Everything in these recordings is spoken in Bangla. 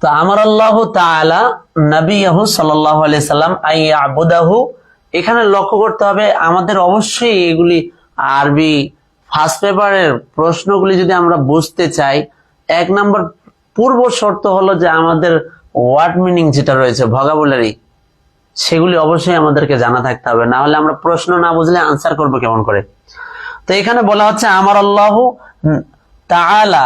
তো আমার আল্লাহ সাল্লাল্লাহু আলাইহি সাল্লাম আইয়াবুদাহু, এখানে লক্ষ্য করতে হবে আমাদের অবশ্যই এগুলি আরবি ফার্স্ট পেপারের প্রশ্নগুলি যদি আমরা বুঝতে চাই, এক নম্বর পূর্ব শর্ত হলো যে আমাদের ওয়ার্ড মিনিং যেটা রয়েছে ভগাবুলারি সেগুলি অবশ্যই আমাদেরকে জানা থাকতে হবে, না হলে আমরা প্রশ্ন না বুঝলে আনসার করব কেমন করে? তো এখানে বলা হচ্ছে, আমার আল্লাহ তাআলা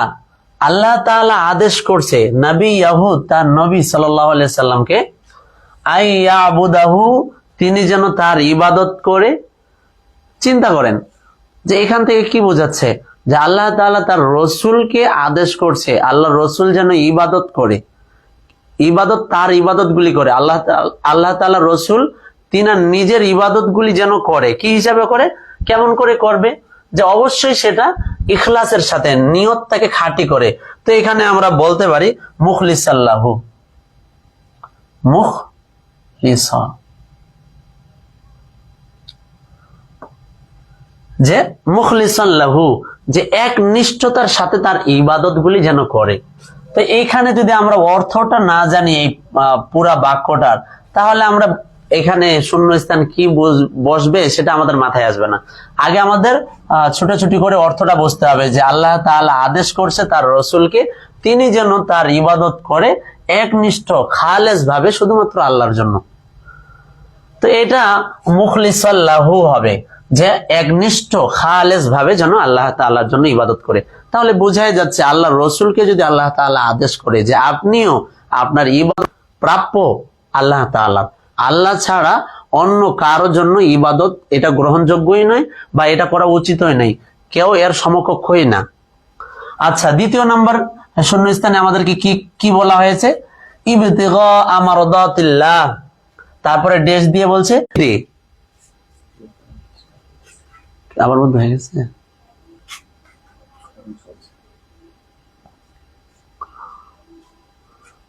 আল্লাহ তাআলা আদেশ করছে, নবী ইয়াহুদ তার নবী সাল্লামকে, আই ইয়াবুদাহু তিনি যেন তার ইবাদত করে চিন্তা করেন। যে এখান থেকে কি বোঝাচ্ছে? যে আল্লাহ তাআলা তার রসুলকে আদেশ করছে, আল্লাহ রসুল যেন ইবাদত করে। ইবাদত তার ইবাদত গুলি করে। আল্লাহ আল্লাহ তাআলা রসুল তিনার নিজের ইবাদত গুলি যেন করে। কি হিসাবে করে? কেমন করে করবে? যে অবশ্যই সেটা ইখলাসের সাথে নিয়তটাকে খাঁটি করে। তো এখানে আমরা বলতে পারি, মুখলিসাল্লাহু। মুখ যে মুখলিসাল্লাহু, যে এক নিষ্ঠতার সাথে তার ইবাদত গুলি যেন করে। তো এইখানে যদি আমরা অর্থটা না জানি এই পুরা বাক্যটার, তাহলে আমরা এখানে শূন্যস্থান কি বসবে সেটা আমাদের মাথায় আসবে না। আগে আমাদের ছোটাছুটি করে অর্থটা বুঝতে হবে যে আল্লাহ তাআলা আদেশ করছে তার রসুলকে, তিনি যেন তার ইবাদত করে একনিষ্ঠ খালেস ভাবে শুধুমাত্র আল্লাহর জন্য। তো এটা মুখলিসাল্লাহু হবে যে একনিষ্ঠ খালেস ভাবে যেন আল্লাহ তাআলার জন্য ইবাদত করে। তাহলে বোঝাই যাচ্ছে আল্লাহ রসুলকে যদি আল্লাহ তাআলা আদেশ করে যে আপনিও আপনার ইবাদত প্রাপ্য আল্লাহ তাআলা আল্লাহ ছাড়া অন্য কারোর জন্য ইবাদত এটা গ্রহণযোগ্যই নয় বা এটা করা উচিতই নয়। কেউ এর সমকক্ষই না। আচ্ছা দ্বিতীয় নাম্বার শূন্যস্থানে আমাদেরকে কি কি বলা হয়েছে? তারপরে ডেশ দিয়ে বলছে। আবার বন্ধ হয়ে গেছে?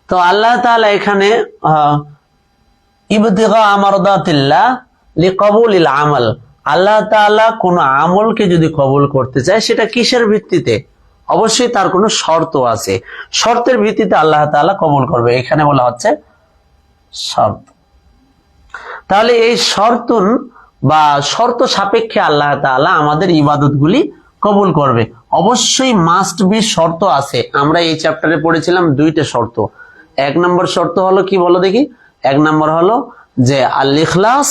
তো আল্লাহ তাআলা এখানে আহ, আল্লাহ তাআলা আমলকে যদি কবুল করতে চায়, সেটা কিসের ভিত্তিতে? অবশ্যই তার কোনো শর্ত আছে। শর্তের ভিত্তিতে আল্লাহ কবুল করবে। এখানে বলা হচ্ছে শর্ত। তাহলে এই শর্তুন বা শর্ত সাপেক্ষে আল্লাহ তাআলা আমাদের ইবাদতগুলি কবুল করবে। অবশ্যই মাস্ট বি শর্ত আছে। আমরা এই চ্যাপ্টারে পড়েছিলাম দুইটা শর্ত। এক নম্বর শর্ত হলো কি বলো দেখি? এক নম্বর হলো যে আল ইখলাস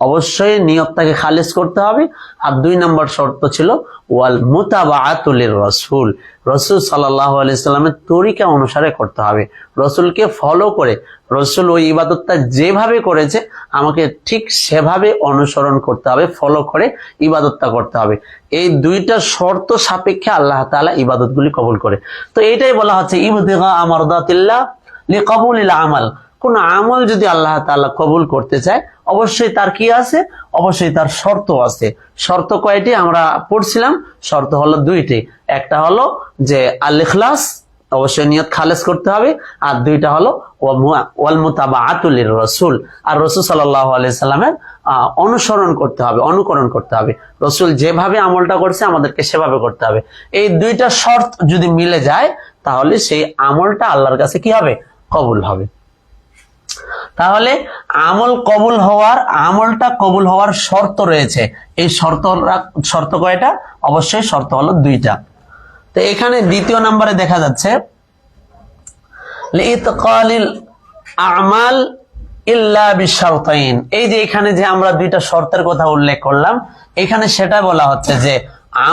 অবশ্যই নিয়তটাকে খালিজ করতে হবে। আর দুই নম্বর শর্ত ছিল ওয়াল মুতাবাআতুলির রসুল রসুল সাল্লাহ আলাইসাল্লামের তরিকা অনুসারে করতে হবে। রসুলকে ফলো করে, রসুল ওই ইবাদতটা যেভাবে করেছে, আমাকে ঠিক সেভাবে অনুসরণ করতে হবে ফলো করে ইবাদতটা করতে হবে। এই দুইটা শর্ত সাপেক্ষে আল্লাহ তাআলা ইবাদতগুলি কবুল করে। তো এটাই বলা হচ্ছে, ইবতিগা আমারদাতিল্লাহ লিকাবুলিল আমাল। কোন আমল যদি আল্লাহ তাআলা কবুল করতে চায়, অবশ্যই তার কি আছে? অবশ্যই তার শর্ত আছে। শর্ত কয়টি? আমরা পড়ছিলাম, শর্ত হলো দুইটি। একটা হলো যে আল অবশ্যই নিয়ত খালেজ করতে হবে। আর দুইটা হলো রাসূল আর রাসূল সাল্লামের অনুসরণ করতে হবে, অনুকরণ করতে হবে। রসুল যেভাবে আমলটা করছে, আমাদেরকে সেভাবে করতে হবে। এই দুইটা শর্ত যদি মিলে যায়, তাহলে সেই আমলটা আল্লাহর কাছে কি হবে? কবুল হবে। তাহলে আমল কবুল হওয়ার, আমলটা কবুল হওয়ার শর্ত রয়েছে। এই শর্ত শর্ত কয়টা? অবশ্যই শর্ত হলো দুইটা। তো এখানে দ্বিতীয় নম্বরে দেখা যাচ্ছে আমাল এই যে এখানে যে আমরা দুইটা শর্তের কথা উল্লেখ করলাম, এখানে সেটা বলা হচ্ছে যে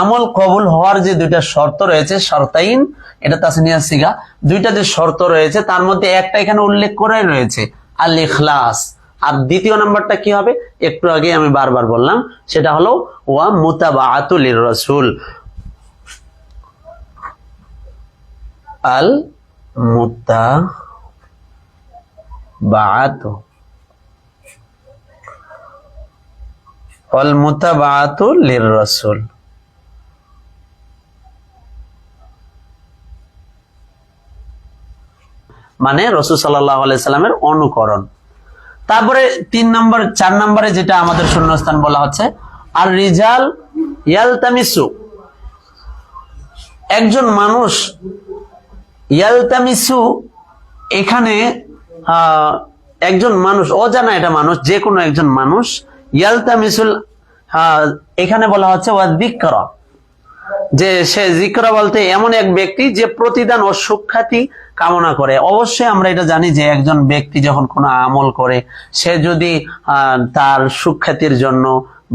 আমল কবুল হওয়ার যে দুইটা শর্ত রয়েছে, শর্তাইন, এটা তাসনিয়া সিগা, দুইটা যে শর্ত রয়েছে, তার মধ্যে একটা এখানে উল্লেখ করে রয়েছে। আল ইখলাস আর দ্বিতীয় নাম্বারটা কি হবে? একটু আগে আমি বারবার বললাম, সেটা হলো, ওয়া মুতাবাআতুলির রাসূল আল মুতাবাআতু ওয়াল মুতাবাআতু লির রাসূল মানে রসুল সাল্লাহ সাল্লামের অনুকরণ। তারপরে তিন নম্বর, চার নম্বরে যেটা আমাদের শূন্যস্থান বলা হচ্ছে আর রিজাল ইয়ালতামিসু। একজন মানুষ ইয়ালতামিসু এখানে একজন মানুষ, অজানা এটা মানুষ যে কোনো একজন মানুষ ইয়ালতামিসুল এখানে বলা হচ্ছে ওয়াদিক্র যে সে জিক্র বলতে এমন এক ব্যক্তি যে প্রতিদান ও সুখ্যাতি কামনা করে। অবশ্যই আমরা এটা জানি যে একজন ব্যক্তি যখন কোনো আমল করে, সে যদি তার সুখ্যাতির জন্য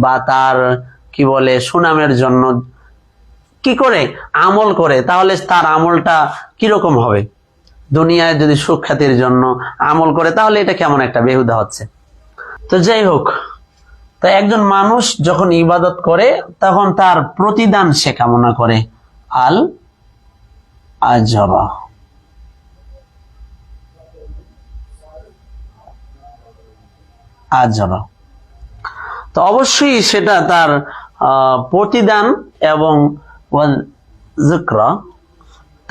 বা তার, কি বলে, সুনামের জন্য কি করে আমল করে, তাহলে তার আমলটা কীরকম হবে? দুনিয়ায় যদি সুখ্যাতির জন্য আমল করে, তাহলে এটা কেমন একটা বেহুদা হচ্ছে? তো যাই হোক, তো একজন মানুষ যখন ইবাদত করে, তখন তার প্রতিদান সে কামনা করে আল আজরা আজরা তো অবশ্যই সেটা তার প্রতিদান এবং যিকরা,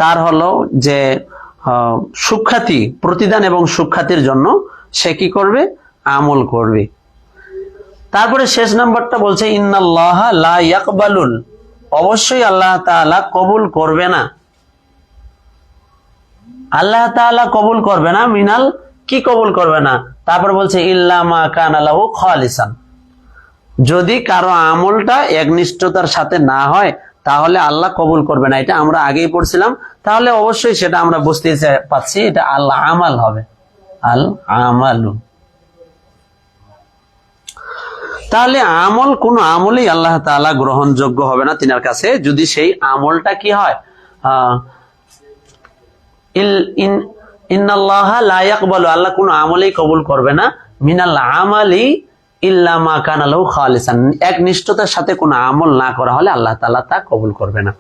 তার হলো যে সুখ্যাতি প্রতিদান এবং সুখ্যাতির জন্য সে কি করবে? আমল করবে। তারপরে শেষ নাম্বারটা বলছে ইন্নাল্লাহ লা ইয়াকবালুল অবশ্যই আল্লাহ তাআলা কবুল করবে না। আল্লাহ তাআলা কবুল করবে না মিনাল কি কবুল করবে না? তারপর বলছে, ইল্লা মা কানা লাহু খালিসান। যদি কারও আমলটা একনিষ্ঠতার সাথে না হয়, তাহলে আল্লাহ কবুল করবে না। এটা আমরা আগেই পড়ছিলাম। তাহলে অবশ্যই সেটা আমরা বুঝতে পাচ্ছি, এটা আল্লাহ আমাল হবে। আল আমালু। তাহলে আমল, কোন আমলই আল্লাহ তাআলা গ্রহণযোগ্য হবে না তিনার কাছে। যদি সেই আমলটা কি হয় ইন্নাল্লাহ লা ইয়াকবালু, আল্লাহ কোন আমলেই কবুল করবে না। মিনাল আমালি ইল্লা মা কানা লাহু খালিসান। এক নিষ্ঠতার সাথে কোনো আমল না করা হলে আল্লাহ তাআলা তা কবুল করবে না।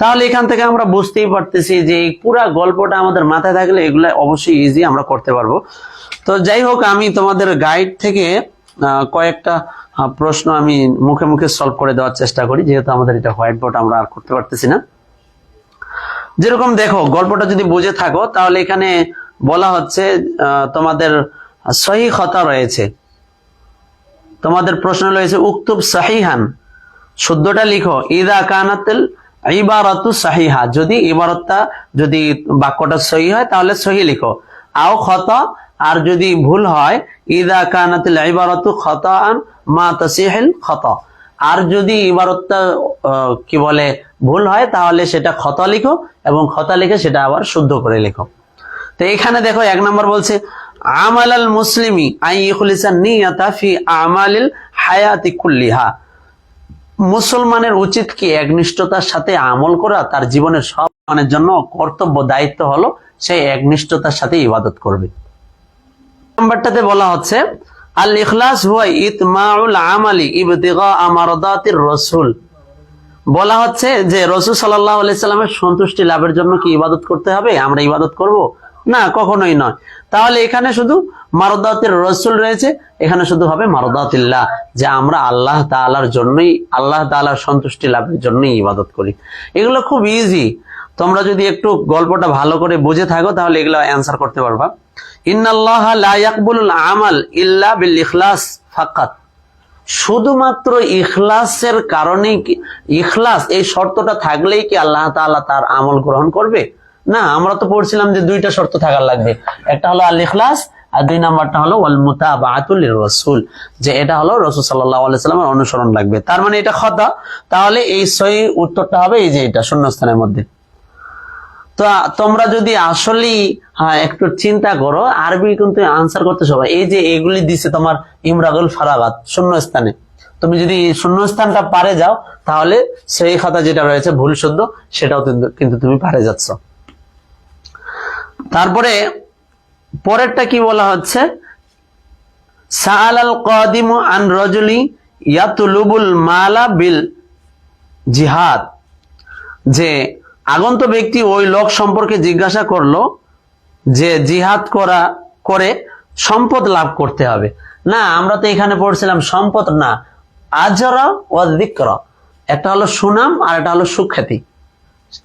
তাহলে এখান থেকে আমরা বুঝতেই পারতেছি যে এই পুরা গল্পটা আমাদের মাথায় থাকলে এগুলো অবশ্যই ইজি আমরা করতে পারব। তো যাই হোক আমি তোমাদের গাইড থেকে কয়েকটা প্রশ্ন আমি মুখে মুখে সলভ করে দেওয়ার চেষ্টা করি যেহেতু আমাদের এটা হোয়াইট বোর্ড আমরা আর করতে পারতেছি না। যেরকম দেখো, গল্পটা যদি বুঝে থাকো, তাহলে এখানে বলা হচ্ছে তোমাদের সহি খতা রয়েছে। তোমাদের প্রশ্ন রয়েছে, উক্তুব সাহিহান। শুদ্ধটা লিখো, ইদা কানাতেল ইবারতু সাহিহা। যদি ইবারতটা, যদি বাক্যটা সহি হয়, তাহলে সহি লিখো। আও খত, আর যদি ভুল হয়, ইদা কানাতিল ইবারতু খতাআন মা তাসিহিল খত। আর যদি ইবারতটা কি বলে, ভুল হয়, তাহলে সেটা খত লিখো এবং খতা লিখে সেটা আবার শুদ্ধ করে লিখো। তো এখানে দেখো, এক নম্বর বলছে আমাল আল মুসলিমি আই ইখলিসা ফি আমালিল হায়াতি কুল্লিহা। মুসলমানের উচিত কি একনিষ্ঠতার সাথে আমল করা? তার জীবনের সব মানের জন্য কর্তব্য, দায়িত্ব হলো সে একনিষ্ঠতার সাথে ইবাদত করবে। নাম্বারটাতে বলা হচ্ছে আল ইখলাস হুয়া ইতমাউল আমালি ইবতিগা আমারদাতির রসুল। বলা হচ্ছে যে রসুল সাল্লাহ সাল্লামের সন্তুষ্টি লাভের জন্য কি ইবাদত করতে হবে? আমরা ইবাদত করব? না, কখনোই নয়। তাহলে এখানে শুধু মারদাতের রসুল রয়েছে, এখানে শুধু হবে মারদাতিল্লাহ, যে আমরা আল্লাহ তাআলার জন্যই, আল্লাহ তাআলার সন্তুষ্টি লাভের জন্যই ইবাদত করি। এগুলো খুব ইজি তোমরা যদি একটু গল্পটা ভালো করে বুঝে থাকো, তাহলে এগুলো অ্যান্সার করতে পারবা। ইন্নাল্লাহ লা ইয়াকবুলুল আমাল ইল্লা ইখলাস ফাকাত। শুধুমাত্র ইখলাসের কারণে ইখলাস, এই শর্তটা থাকলেই কি আল্লাহ তাআলা তার আমল গ্রহণ করবে? না আমরা তো পড়ছিলাম যে দুইটা শর্ত থাকার লাগবে। একটা হলো আল ইখলাস আর দুই নাম্বারটা হলো ওয়াল মুতাবাআতুল রাসূল যে এটা হলো রাসূল সাল্লাল্লাহু আলাইহি সাল্লামের অনুসরণ লাগবে। তার মানে এটা খতা। তাহলে এই সহি উত্তরটা হবে এই যে এটা শূন্যস্থানের মধ্যে। তো তোমরা যদি আসলেই হ্যাঁ, একটু চিন্তা করো আরবি কিন্তু আনসার করতে সবাই এই যে এগুলি দিছে তোমার ইমরাগুল ফারাগাত শূন্য স্থানে তুমি যদি শূন্য স্থানটা পারে যাও তাহলে সেই খাতা যেটা রয়েছে ভুল শুদ্ধ সেটাও কিন্তু তুমি পারে যাচ্ছ। তারপরে পরেরটা কি বলা হচ্ছে? আন মালা বিল জিহাদ। যে আগন্ত ব্যক্তি ওই লোক সম্পর্কে জিজ্ঞাসা করল যে জিহাদ করা, করে সম্পদ লাভ করতে হবে। না, আমরা তো এখানে পড়ছিলাম সম্পদ না, আজরা ও দিক্র একটা হলো সুনাম আর একটা হলো সুখ্যাতি।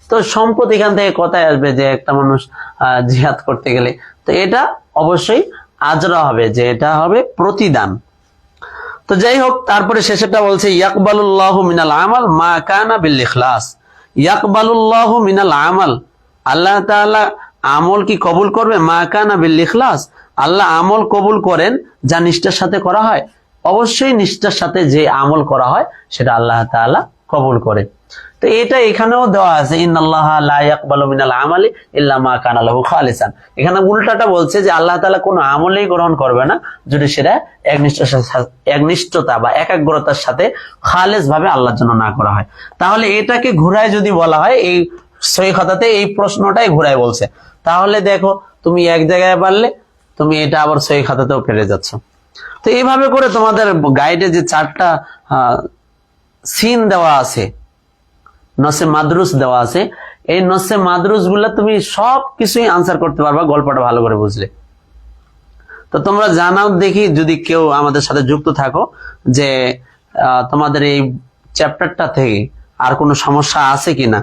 তো সম্পদ এখান থেকে কথায় আসবে যে একটা মানুষ জিহাদ করতে গেলে। তো এটা অবশ্যই আজরা হবে যে এটা হবে প্রতিদান। তো যাই হোক, তারপরে শেষেরটা বলছে, ইয়াকবালুল্লাহ মিনাল আমাল মা কানা বিল ইখলাস। ইয়াকবালুল্লাহ মিনাল আমাল। আল্লাহ তাআলা আমল কি কবুল করবে? মা কানা বিল ইখলাস। আল্লাহ আমল কবুল করেন যা নিষ্ঠার সাথে করা হয়। অবশ্যই নিষ্ঠার সাথে যে আমল করা হয়, সেটা আল্লাহ তাআলা কবুল করে তো এটা এখানেও দেওয়া আছে আমালি ইল্লা মা কানা লাহু খালিসান। এখানে উল্টাটা বলছে যে আল্লাহ তাআলা কোনো আমলেই গ্রহণ করবে না যদি সেটা একনিষ্ঠতা বা একাগ্রতার সাথে খালেস ভাবে আল্লাহর জন্য না করা হয়। তাহলে এটাকে ঘুরায় যদি বলা হয়, এই সহি কথাতে এই প্রশ্নটাই ঘুরায় বলছে। তাহলে দেখো, তুমি এক জায়গায় পারলে, তুমি এটা আবার সহি খাতাতেও ফেলে যাচ্ছ। তো এইভাবে করে তোমাদের গাইডে যে চারটা সিন দেওয়া আছে নসে মাদ্রুস দেওয়া আছে। এই নসে মাদ্রুসগুলা তুমি সব কিছুই আনসার করতে পারবা, গল্পটা ভালো করে বুঝলে। তো তোমরা জানাও, দেখি যদি কেউ আমাদের সাথে যুক্ত থাকো যে তোমাদের এই চ্যাপ্টারটা থেকে আর কোনো সমস্যা আছে কিনা।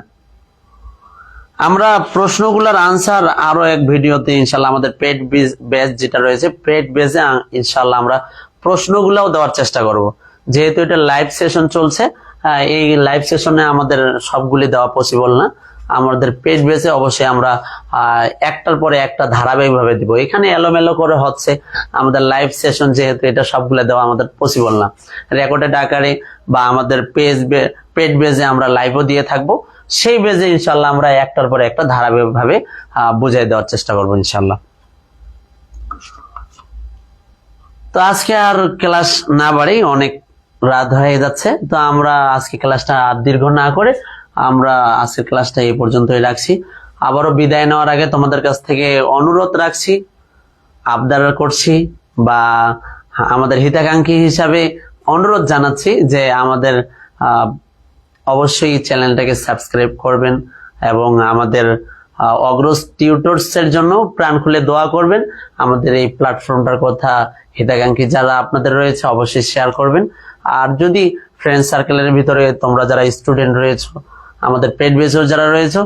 আমরা প্রশ্নগুলোর আনসার আরও এক ভিডিওতে ইনশাল্লাহ আমাদের পেড বেজ যেটা রয়েছে পেট বেজে ইনশাল্লাহ আমরা প্রশ্নগুলোও দেওয়ার চেষ্টা করব। যেহেতু এটা লাইভ সেশন চলছে এই লাইভ সেশনে আমাদের সবগুলি দেওয়া পসিবল না। আমাদের পেজ বেসে অবশ্যই আমরা একটার পরে একটা ধারাবাহিকভাবে দিব। এখানে এলোমেলো করে হচ্ছে। আমাদের লাইভ সেশন যেহেতু এটা সবগুলো দেওয়া আমাদের পসিবল না। রেকর্ডেড আকারে বা আমাদের পেজ পেজ বেজে আমরা লাইভও দিয়ে থাকব। সেই বেজে ইনশাল্লাহ আমরা একটার পরে একটা ধারাবাহিকভাবে বুঝাই দেওয়ার চেষ্টা করব ইনশাল্লাহ। তো আজকে আর ক্লাস না বাড়ি, অনেক রাত হয়ে যাচ্ছে। তো আমরা আজকে ক্লাসটা আর দীর্ঘ না করে আমরা আজকের ক্লাসটা এই পর্যন্তই রাখছি। আবারও বিদায় নেওয়ার আগে তোমাদের কাছ থেকে অনুরোধ রাখছি আবদার করছি বা আমাদের হিতাকাঙ্ক্ষী হিসাবে অনুরোধ জানাচ্ছি যে আমাদের অবশ্যই চ্যানেলটাকে সাবস্ক্রাইব করবেন এবং আমাদের আহ, অগ্রজ টিউটর্স এর জন্য প্রাণ খুলে দোয়া করবেন। আমাদের এই প্ল্যাটফর্মটার কথা হিতাকাঙ্ক্ষী যারা আপনাদের রয়েছে অবশ্যই শেয়ার করবেন। আর যদি ফ্রেন্ড সার্কেলের ভিতরে তোমরা যারা স্টুডেন্ট রয়েছো আমাদের পেট বেসর যারা রয়েছে